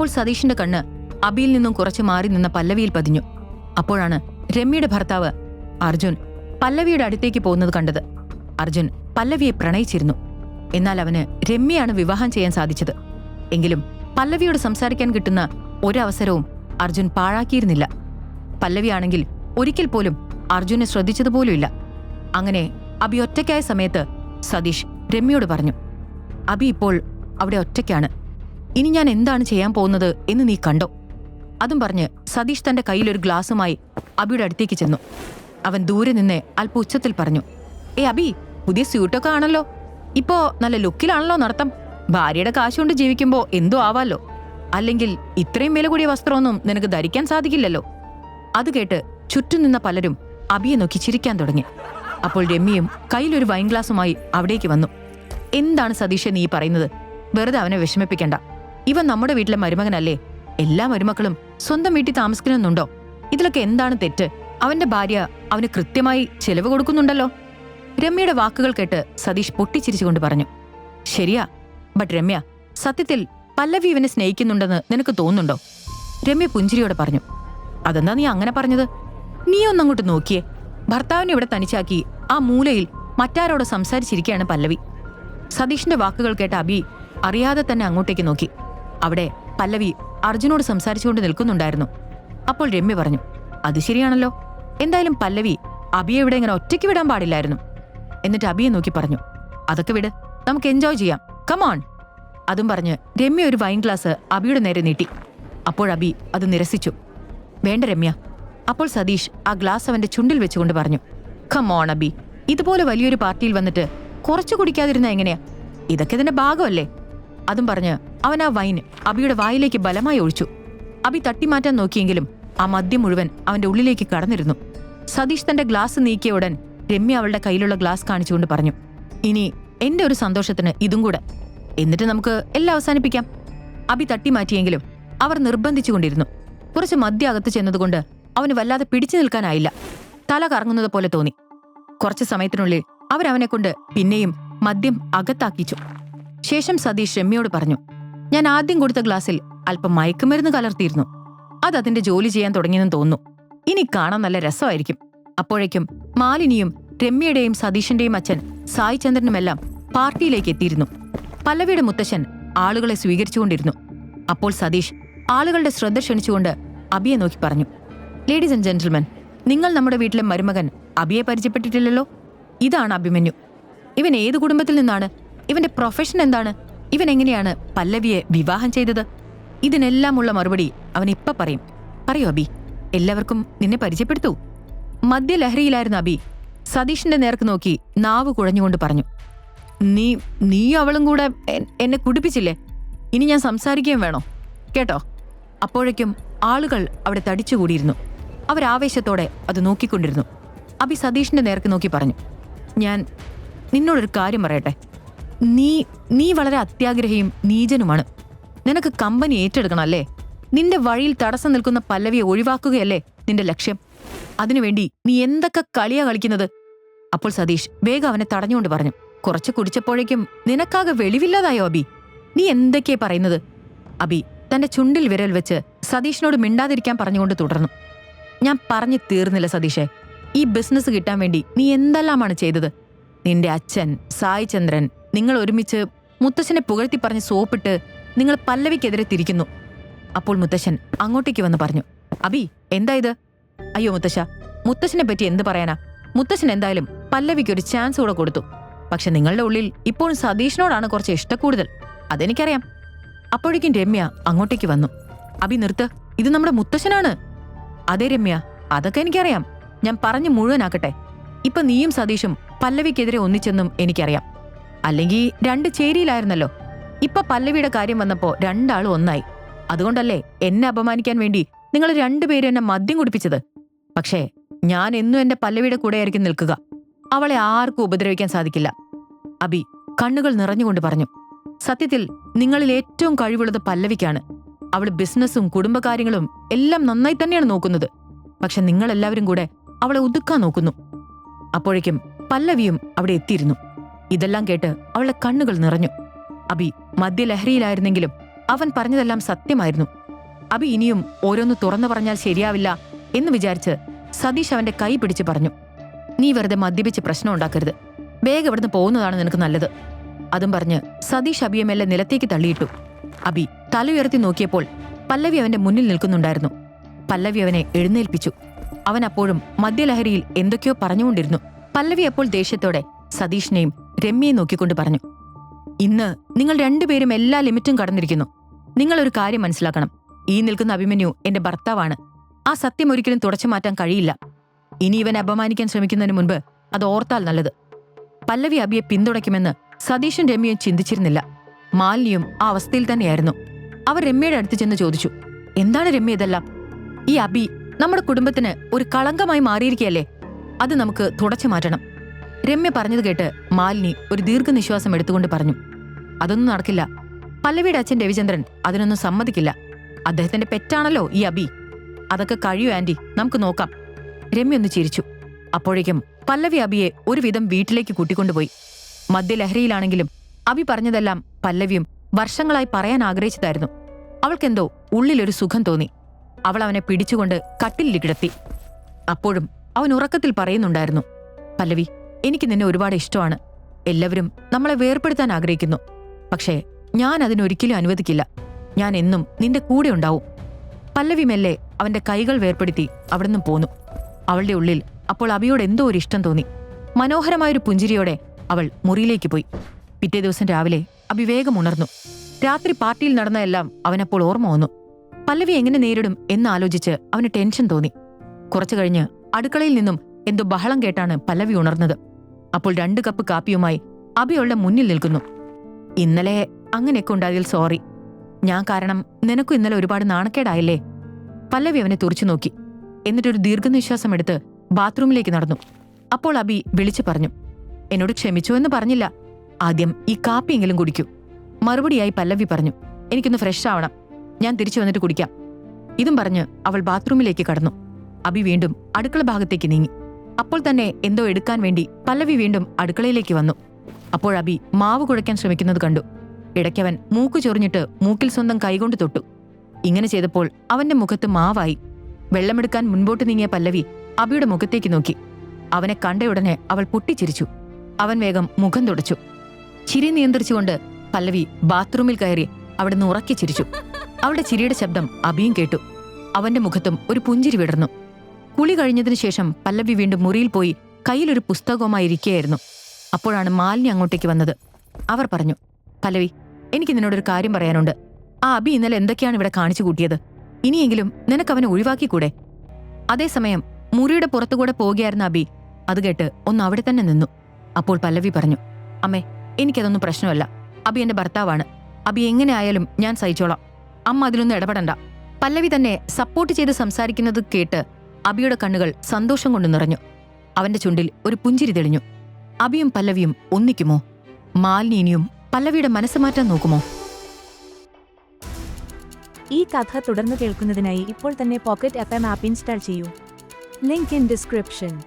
അപ്പോൾ സതീഷിന്റെ കണ്ണ് അബിയിൽ നിന്നും കുറച്ച് മാറി നിന്ന പല്ലവിയിൽ പതിഞ്ഞു. അപ്പോഴാണ് രമ്യയുടെ ഭർത്താവ് അർജുൻ പല്ലവിയുടെ അടുത്തേക്ക് പോകുന്നത് കണ്ടത്. അർജുൻ പല്ലവിയെ പ്രണയിച്ചിരുന്നു. എന്നാൽ അവന് രമ്യയാണ് വിവാഹം ചെയ്യാൻ സാധിച്ചത്. എങ്കിലും പല്ലവിയോട് സംസാരിക്കാൻ കിട്ടുന്ന ഒരവസരവും അർജുൻ പാഴാക്കിയിരുന്നില്ല. പല്ലവിയാണെങ്കിൽ ഒരിക്കൽ പോലും അർജുനെ ശ്രദ്ധിച്ചതുപോലുമില്ല. അങ്ങനെ അബി ഒറ്റയ്ക്കായ സമയത്ത് സതീഷ് രമ്യയോട് പറഞ്ഞു അബി ഇപ്പോൾ അവിടെ ഒറ്റയ്ക്കാണ്. ഇനി ഞാൻ എന്താണ് ചെയ്യാൻ പോകുന്നത് എന്ന് നീ കണ്ടോ? അതും പറഞ്ഞ് സതീഷ് തന്റെ കയ്യിലൊരു ഗ്ലാസുമായി അബിയുടെ അടുത്തേക്ക് ചെന്നു. അവൻ ദൂരെ നിന്ന് അല്പ ഉച്ചത്തിൽ പറഞ്ഞു ഏ അബി പുതിയ സ്യൂട്ടൊക്കെ ആണല്ലോ. ഇപ്പോ നല്ല ലുക്കിലാണല്ലോ നടത്തം. ഭാര്യയുടെ കാശുകൊണ്ട് ജീവിക്കുമ്പോ എന്തോ ആവാലോ. അല്ലെങ്കിൽ ഇത്രയും വില കൂടിയ വസ്ത്രമൊന്നും നിനക്ക് ധരിക്കാൻ സാധിക്കില്ലല്ലോ. അത് കേട്ട് ചുറ്റും നിന്ന പലരും അബിയെ നോക്കി ചിരിക്കാൻ തുടങ്ങി. അപ്പോൾ രമ്യയും കയ്യിലൊരു വൈൻ ഗ്ലാസുമായി അവിടേക്ക് വന്നു. എന്താണ് സതീഷ് നീ പറയുന്നത്? വെറുതെ അവനെ വിഷമിപ്പിക്കണ്ട. ഇവൻ നമ്മുടെ വീട്ടിലെ മരുമകനല്ലേ? എല്ലാ മരുമക്കളും സ്വന്തം വീട്ടിൽ താമസിക്കുന്നുണ്ടോ ഇതിലൊക്കെ എന്താണ് തെറ്റ്? അവന്റെ ഭാര്യ അവന് കൃത്യമായി ചെലവ് കൊടുക്കുന്നുണ്ടല്ലോ? രമ്യയുടെ വാക്കുകൾ കേട്ട് സതീഷ് പൊട്ടിച്ചിരിച്ചുകൊണ്ട് പറഞ്ഞു. ശരിയാ ബട്ട് രമ്യ സത്യത്തിൽ പല്ലവി ഇവനെ സ്നേഹിക്കുന്നുണ്ടെന്ന് നിനക്ക് തോന്നുന്നുണ്ടോ? രമ്യ പുഞ്ചിരിയോടെ പറഞ്ഞു. അതെന്താ നീ അങ്ങനെ പറഞ്ഞത്? നീ ഒന്നങ്ങോട്ട് നോക്കിയേ. ഭർത്താവിനെ ഇവിടെ തനിച്ചാക്കി ആ മൂലയിൽ മറ്റാരോട് സംസാരിച്ചിരിക്കുകയാണ് പല്ലവി. സതീഷിന്റെ വാക്കുകൾ കേട്ട അബി അറിയാതെ തന്നെ അങ്ങോട്ടേക്ക് നോക്കി. അവിടെ പല്ലവി അർജുനോട് സംസാരിച്ചുകൊണ്ട് നിൽക്കുന്നുണ്ടായിരുന്നു. അപ്പോൾ രമ്യ പറഞ്ഞു അത് ശരിയാണല്ലോ. എന്തായാലും പല്ലവി അബിയെ ഇവിടെ ഇങ്ങനെ ഒറ്റയ്ക്ക് വിടാൻ പാടില്ലായിരുന്നു. എന്നിട്ട് അബിയെ നോക്കി പറഞ്ഞു അതൊക്കെ വിട്. നമുക്ക് എൻജോയ് ചെയ്യാം. കമോൺ അതും പറഞ്ഞ് രമ്യ ഒരു വൈൻ ഗ്ലാസ് അബിയുടെ നേരെ നീട്ടി. അപ്പോൾ അബി അത് നിരസിച്ചു. വേണ്ട രമ്യ. അപ്പോൾ സതീഷ് ആ ഗ്ലാസ് അവന്റെ ചുണ്ടിൽ വെച്ചുകൊണ്ട് പറഞ്ഞു കമോൺ അബി. ഇതുപോലെ വലിയൊരു പാർട്ടിയിൽ വന്നിട്ട് കുറച്ചു കുടിക്കാതിരുന്ന എങ്ങനെയാ? ഇതൊക്കെ ഇതിന്റെ ഭാഗമല്ലേ? അതും പറഞ്ഞ് അവൻ ആ വൈൻ അബിയുടെ വായിലേക്ക് ബലമായി ഒഴിച്ചു. അബി തട്ടിമാറ്റാൻ നോക്കിയെങ്കിലും ആ മദ്യം മുഴുവൻ അവന്റെ ഉള്ളിലേക്ക് കടന്നിരുന്നു. സതീഷ് തന്റെ ഗ്ലാസ് നീക്കിയ ഉടൻ രമ്യ അവളുടെ കയ്യിലുള്ള ഗ്ലാസ് കാണിച്ചുകൊണ്ട് പറഞ്ഞു ഇനി എന്റെ ഒരു സന്തോഷത്തിന് ഇതും കൂടെ. എന്നിട്ട് നമുക്ക് എല്ലാം അവസാനിപ്പിക്കാം. അബി തട്ടിമാറ്റിയെങ്കിലും അവർ നിർബന്ധിച്ചുകൊണ്ടിരുന്നു. കുറച്ച് മദ്യ അകത്ത് ചെന്നതുകൊണ്ട് അവന് വല്ലാതെ പിടിച്ചു നിൽക്കാനായില്ല. തല കറങ്ങുന്നത് പോലെ തോന്നി. കുറച്ച് സമയത്തിനുള്ളിൽ അവരവനെ കൊണ്ട് പിന്നെയും മദ്യം അകത്താക്കിച്ചു. ശേഷം സതീഷ് രമ്യയോട് പറഞ്ഞു ഞാൻ ആദ്യം കൊടുത്ത ഗ്ലാസ്സിൽ അല്പം മയക്കുമരുന്ന് കലർത്തിയിരുന്നു. അത് അതിന്റെ ജോലി ചെയ്യാൻ തുടങ്ങിയെന്ന് തോന്നുന്നു. ഇനി കാണാൻ നല്ല രസമായിരിക്കും. അപ്പോഴേക്കും മാലിനിയും രമ്യയുടെയും സതീഷിന്റെയും അച്ഛൻ സായി ചന്ദ്രനുമെല്ലാം പാർട്ടിയിലേക്ക് എത്തിയിരുന്നു. പല്ലവിയുടെ മുത്തശ്ശൻ ആളുകളെ സ്വീകരിച്ചുകൊണ്ടിരുന്നു. അപ്പോൾ സതീഷ് ആളുകളുടെ ശ്രദ്ധ ക്ഷണിച്ചുകൊണ്ട് അബിയെ നോക്കി പറഞ്ഞു ലേഡീസ് ആൻഡ് ജെന്റിൽമെൻ നിങ്ങൾ നമ്മുടെ വീട്ടിലെ മരുമകൻ അബിയെ പരിചയപ്പെട്ടിട്ടില്ലല്ലോ? ഇതാണ് അഭിമന്യു ഇവൻ ഏത് കുടുംബത്തിൽ നിന്നാണ് ഇവന്റെ പ്രൊഫഷൻ എന്താണ്? ഇവൻ എങ്ങനെയാണ് പല്ലവിയെ വിവാഹം ചെയ്തത്? ഇതിനെല്ലാമുള്ള മറുപടി അവൻ ഇപ്പൊ പറയും. പറയൂ അബി. എല്ലാവർക്കും നിന്നെ പരിചയപ്പെടുത്തു. മദ്യലഹരിയിലായിരുന്ന അബി സതീഷിന്റെ നേർക്ക് നോക്കി നാവ് കുഴഞ്ഞുകൊണ്ട് പറഞ്ഞു. നീ നീ അവളും കൂടെ എന്നെ കുടിപ്പിച്ചില്ലേ? ഇനി ഞാൻ സംസാരിക്കുകയും വേണോ? കേട്ടോ? അപ്പോഴേക്കും ആളുകൾ അവിടെ തടിച്ചുകൂടിയിരുന്നു. അവരാവേശത്തോടെ അത് നോക്കിക്കൊണ്ടിരുന്നു. അബി സതീഷിന്റെ നേർക്ക് നോക്കി പറഞ്ഞു. ഞാൻ നിന്നോടൊരു കാര്യം പറയട്ടെ? നീ നീ വളരെ അത്യാഗ്രഹിയും നീചനുമാണ്. നിനക്ക് കമ്പനി ഏറ്റെടുക്കണം അല്ലേ? നിന്റെ വഴിയിൽ തടസ്സം നിൽക്കുന്ന പല്ലവിയെ ഒഴിവാക്കുകയല്ലേ നിന്റെ ലക്ഷ്യം? അതിനുവേണ്ടി നീ എന്തൊക്കെ കളിയാ കളിക്കുന്നത്? അപ്പോൾ സതീഷ് വേഗം അവനെ തടഞ്ഞുകൊണ്ട് പറഞ്ഞു. കുറച്ച് കുടിച്ചപ്പോഴേക്കും നിനക്കാകെ വെളിവില്ലാതായോ അബി? നീ എന്തൊക്കെ പറയുന്നത്? അബി തന്റെ ചുണ്ടിൽ വിരൽ വെച്ച് സതീഷിനോട് മിണ്ടാതിരിക്കാൻ പറഞ്ഞുകൊണ്ട് തുടർന്നു. ഞാൻ പറഞ്ഞു തീർന്നില്ല സതീഷേ. ഈ ബിസിനസ് കിട്ടാൻ വേണ്ടി നീ എന്തെല്ലാമാണ് ചെയ്തത്? നിന്റെ അച്ഛൻ സായി ചന്ദ്രൻ നിങ്ങൾ ഒരുമിച്ച് മുത്തശ്ശനെ പുകഴ്ത്തി പറഞ്ഞ് സോപ്പിട്ട് നിങ്ങൾ പല്ലവിക്കെതിരെ തിരിക്കുന്നു. അപ്പോൾ മുത്തശ്ശൻ അങ്ങോട്ടേക്ക് വന്ന് പറഞ്ഞു അബി എന്താ ഇത്? അയ്യോ മുത്തശ്ശ മുത്തശ്ശനെ പറ്റി എന്ത് പറയാനാ? മുത്തശ്ശൻ എന്തായാലും പല്ലവിക്ക് ഒരു ചാൻസ് കൂടെ കൊടുത്തു. പക്ഷെ നിങ്ങളുടെ ഉള്ളിൽ ഇപ്പോഴും സതീഷിനോടാണ് കുറച്ച് ഇഷ്ടക്കൂടുതൽ അതെനിക്കറിയാം. അപ്പോഴേക്കും രമ്യ അങ്ങോട്ടേക്ക് വന്നു. അബി നിർത്ത്. ഇത് നമ്മുടെ മുത്തശ്ശനാണ്. അതെ രമ്യ അതൊക്കെ എനിക്കറിയാം. ഞാൻ പറഞ്ഞു മുഴുവനാക്കട്ടെ. ഇപ്പൊ നീയും സതീഷും പല്ലവിക്കെതിരെ ഒന്നിച്ചെന്നും എനിക്കറിയാം. അല്ലെങ്കിൽ രണ്ട് ചേരിയിലായിരുന്നല്ലോ. ഇപ്പൊ പല്ലവിയുടെ കാര്യം വന്നപ്പോ രണ്ടാളും ഒന്നായി. അതുകൊണ്ടല്ലേ എന്നെ അപമാനിക്കാൻ വേണ്ടി നിങ്ങൾ രണ്ടുപേരും എന്നെ മദ്യം കുടിപ്പിച്ചത്. പക്ഷേ ഞാൻ എന്നും എന്റെ പല്ലവിയുടെ കൂടെയായിരിക്കും നിൽക്കുക. അവളെ ആർക്കും ഉപദ്രവിക്കാൻ സാധിക്കില്ല. അബി കണ്ണുകൾ നിറഞ്ഞുകൊണ്ട് പറഞ്ഞു. സത്യത്തിൽ നിങ്ങളിൽ ഏറ്റവും കഴിവുള്ളത് പല്ലവിക്കാണ്. അവൾ ബിസിനസ്സും കുടുംബകാര്യങ്ങളും എല്ലാം നന്നായി തന്നെയാണ് നോക്കുന്നത്. പക്ഷെ നിങ്ങളെല്ലാവരും കൂടെ അവളെ ഒതുക്കാൻ നോക്കുന്നു. അപ്പോഴേക്കും പല്ലവിയും അവിടെ എത്തിയിരുന്നു. ഇതെല്ലാം കേട്ട് അവളുടെ കണ്ണുകൾ നിറഞ്ഞു. അബി മദ്യലഹരിയിലായിരുന്നെങ്കിലും അവൻ പറഞ്ഞതെല്ലാം സത്യമായിരുന്നു. അബി ഇനിയും ഓരോന്ന് തുറന്നു പറഞ്ഞാൽ ശരിയാവില്ല എന്ന് വിചാരിച്ച് സതീഷ് അവന്റെ കൈ പിടിച്ച് പറഞ്ഞു. നീ വെറുതെ മദ്യപിച്ച് പ്രശ്നം ഉണ്ടാക്കരുത്. വേഗം ഇവിടുന്ന് പോകുന്നതാണ് നിനക്ക് നല്ലത്. അതും പറഞ്ഞ് സതീഷ് അബിയെ മെല്ലെ നിലത്തേക്ക് തള്ളിയിട്ടു. അബി തല ഉയർത്തി നോക്കിയപ്പോൾ പല്ലവി അവന്റെ മുന്നിൽ നിൽക്കുന്നുണ്ടായിരുന്നു. പല്ലവി അവനെ എഴുന്നേൽപ്പിച്ചു. അവൻ അപ്പോഴും മദ്യലഹരിയിൽ എന്തൊക്കെയോ പറഞ്ഞുകൊണ്ടിരുന്നു. പല്ലവി അപ്പോൾ ദേഷ്യത്തോടെ സതീഷിനെയും രമ്യയെ നോക്കിക്കൊണ്ട് പറഞ്ഞു ഇന്ന് നിങ്ങൾ രണ്ടുപേരും എല്ലാ ലിമിറ്റും കടന്നിരിക്കുന്നു. നിങ്ങൾ ഒരു കാര്യം മനസ്സിലാക്കണം. ഈ നിൽക്കുന്ന അഭിമന്യു എന്റെ ഭർത്താവാണ്. ആ സത്യം ഒരിക്കലും തുടച്ചു മാറ്റാൻ കഴിയില്ല. ഇനി ഇവൻ അപമാനിക്കാൻ ശ്രമിക്കുന്നതിന് മുൻപ് അത് ഓർത്താൽ നല്ലത്. പല്ലവി അബിയെ പിന്തുണയ്ക്കുമെന്ന് സതീഷും രമ്യയും ചിന്തിച്ചിരുന്നില്ല. മാലിനിയും ആ അവസ്ഥയിൽ തന്നെയായിരുന്നു. അവർ രമ്യയുടെ അടുത്ത് ചെന്ന് ചോദിച്ചു എന്താണ് രമ്യ ഇതെല്ലാം? ഈ അബി നമ്മുടെ കുടുംബത്തിന് ഒരു കളങ്കമായി മാറിയിരിക്കുകയല്ലേ? അത് നമുക്ക് തുടച്ചു മാറ്റണം. രമ്യ പറഞ്ഞത് കേട്ട് മാലിനി ഒരു ദീർഘനിശ്വാസം എടുത്തുകൊണ്ട് പറഞ്ഞു അതൊന്നും നടക്കില്ല. പല്ലവിയുടെ അച്ഛൻ രവിചന്ദ്രൻ അതിനൊന്നും സമ്മതിക്കില്ല. അദ്ദേഹത്തിന്റെ പെറ്റാണല്ലോ ഈ അബി. അതൊക്കെ കഴിയൂ ആന്റി. നമുക്ക് നോക്കാം. രമ്യ ഒന്ന് ചിരിച്ചു. അപ്പോഴേക്കും പല്ലവി അബിയെ ഒരുവിധം വീട്ടിലേക്ക് കൂട്ടിക്കൊണ്ടുപോയി. മദ്യലഹരിയിലാണെങ്കിലും അബി പറഞ്ഞതെല്ലാം പല്ലവിയും വർഷങ്ങളായി പറയാൻ ആഗ്രഹിച്ചതായിരുന്നു. അവൾക്കെന്തോ ഉള്ളിലൊരു സുഖം തോന്നി. അവൾ അവനെ പിടിച്ചുകൊണ്ട് കട്ടിലിൽ കിടത്തി. അപ്പോഴും അവൻ ഉറക്കത്തിൽ പറയുന്നുണ്ടായിരുന്നു പല്ലവി എനിക്ക് നിന്നെ ഒരുപാട് ഇഷ്ടമാണ്. എല്ലാവരും നമ്മളെ വേർപ്പെടുത്താൻ ആഗ്രഹിക്കുന്നു. പക്ഷേ ഞാൻ അതിനൊരിക്കലും അനുവദിക്കില്ല. ഞാൻ എന്നും നിന്റെ കൂടെ ഉണ്ടാവും. പല്ലവി മെല്ലെ അവന്റെ കൈകൾ വേർപ്പെടുത്തി അവിടുന്ന് പോന്നു. അവളുടെ ഉള്ളിൽ അപ്പോൾ അബിയോട് എന്തോ ഒരു ഇഷ്ടം തോന്നി. മനോഹരമായൊരു പുഞ്ചിരിയോടെ അവൾ മുറിയിലേക്ക് പോയി. പിറ്റേ ദിവസം രാവിലെ അബി വേഗം ഉണർന്നു. രാത്രി പാർട്ടിയിൽ നടന്നതെല്ലാം അവനപ്പോൾ ഓർമ്മ വന്നു. പല്ലവി എങ്ങനെ നേരിടും എന്നാലോചിച്ച് അവന് ടെൻഷൻ തോന്നി. കുറച്ചു കഴിഞ്ഞ് അടുക്കളയിൽ നിന്നും എന്തോ ബഹളം കേട്ടാണ് പല്ലവി ഉണർന്നത്. അപ്പോൾ രണ്ട് കപ്പ് കാപ്പിയുമായി അബിയുള്ള മുന്നിൽ നിൽക്കുന്നു. ഇന്നലെ അങ്ങനെയൊക്കെ ഉണ്ടായതിൽ സോറി. ഞാൻ കാരണം നിനക്കും ഇന്നലെ ഒരുപാട് നാണക്കേടായില്ലേ? പല്ലവി അവനെ തുറച്ചു നോക്കി. എന്നിട്ടൊരു ദീർഘനിശ്വാസം എടുത്ത് ബാത്റൂമിലേക്ക് നടന്നു. അപ്പോൾ അബി വിളിച്ചു പറഞ്ഞു. എന്നോട് ക്ഷമിച്ചു എന്ന് പറഞ്ഞില്ല. ആദ്യം ഈ കാപ്പിയെങ്കിലും കുടിക്കൂ. മറുപടിയായി പല്ലവി പറഞ്ഞു. എനിക്കൊന്ന് ഫ്രഷ് ആവണം. ഞാൻ തിരിച്ചു വന്നിട്ട് കുടിക്കാം. ഇതും പറഞ്ഞ് അവൾ ബാത്റൂമിലേക്ക് കടന്നു. അബി വീണ്ടും അടുക്കള ഭാഗത്തേക്ക് നീങ്ങി. അപ്പോൾ തന്നെ എന്തോ എടുക്കാൻ വേണ്ടി പല്ലവി വീണ്ടും അടുക്കളയിലേക്ക് വന്നു. അപ്പോൾ അബി മാവ് കുഴയ്ക്കാൻ ശ്രമിക്കുന്നത് കണ്ടു. ഇടയ്ക്കവൻ മൂക്ക് ചൊറിഞ്ഞിട്ട് മൂക്കിൽ സ്വന്തം കൈകൊണ്ട് തൊട്ടു. ഇങ്ങനെ ചെയ്തപ്പോൾ അവന്റെ മുഖത്ത് മാവായി. വെള്ളമെടുക്കാൻ മുൻപോട്ട് നീങ്ങിയ പല്ലവി അബിയുടെ മുഖത്തേക്ക് നോക്കി. അവനെ കണ്ടയുടനെ അവൾ പൊട്ടിച്ചിരിച്ചു. അവൻ വേഗം മുഖം തുടച്ചു. ചിരി നിയന്ത്രിച്ചുകൊണ്ട് പല്ലവി ബാത്റൂമിൽ കയറി അവിടുന്ന് ഉറക്കി ചിരിച്ചു. അവളുടെ ചിരിയുടെ ശബ്ദം അബിയും കേട്ടു. അവന്റെ മുഖത്തും ഒരു പുഞ്ചിരി വിടർന്നു. കുളി കഴിഞ്ഞതിന് ശേഷം പല്ലവി വീണ്ടും മുറിയിൽ പോയി കയ്യിലൊരു പുസ്തകവുമായി ഇരിക്കുകയായിരുന്നു അപ്പോഴാണ് മാലിനി അങ്ങോട്ടേക്ക് വന്നത്. അവർ പറഞ്ഞു പല്ലവി എനിക്ക് നിന്നോടൊരു കാര്യം പറയാനുണ്ട്. ആ അബി ഇന്നലെ എന്തൊക്കെയാണ് ഇവിടെ കാണിച്ചു കൂട്ടിയത്? ഇനിയെങ്കിലും നിനക്ക് അവനെ ഒഴിവാക്കിക്കൂടെ? അതേസമയം മുറിയുടെ പുറത്തുകൂടെ പോകുകയായിരുന്ന അബി അത് കേട്ട് ഒന്ന് അവിടെ തന്നെ നിന്നു. അപ്പോൾ പല്ലവി പറഞ്ഞു അമ്മേ എനിക്കതൊന്നും പ്രശ്നമല്ല. അബി എന്റെ ഭർത്താവാണ്. അബി എങ്ങനെ ആയാലും ഞാൻ സഹിച്ചോളാം. അമ്മ അതിലൊന്നും ഇടപെടണ്ട. പല്ലവി തന്നെ സപ്പോർട്ട് ചെയ്ത് സംസാരിക്കുന്നത് കേട്ട് അബിയുടെ കണ്ണുകൾ സന്തോഷം കൊണ്ട് നിറഞ്ഞു. അവന്റെ ചുണ്ടിൽ ഒരു പുഞ്ചിരി തെളിഞ്ഞു. അബിയും പല്ലവിയും ഒന്നിക്കുമോ? മാലിനിയും പല്ലവിയുടെ മനസ്സ് മാറ്റാൻ നോക്കുമോ? ഈ കഥ തുടർന്ന് കേൾക്കുന്നതിനായി ഇപ്പോൾ തന്നെ പോക്കറ്റ് എം ആപ്പ് ഇൻസ്റ്റാൾ ചെയ്യൂ. Link in description.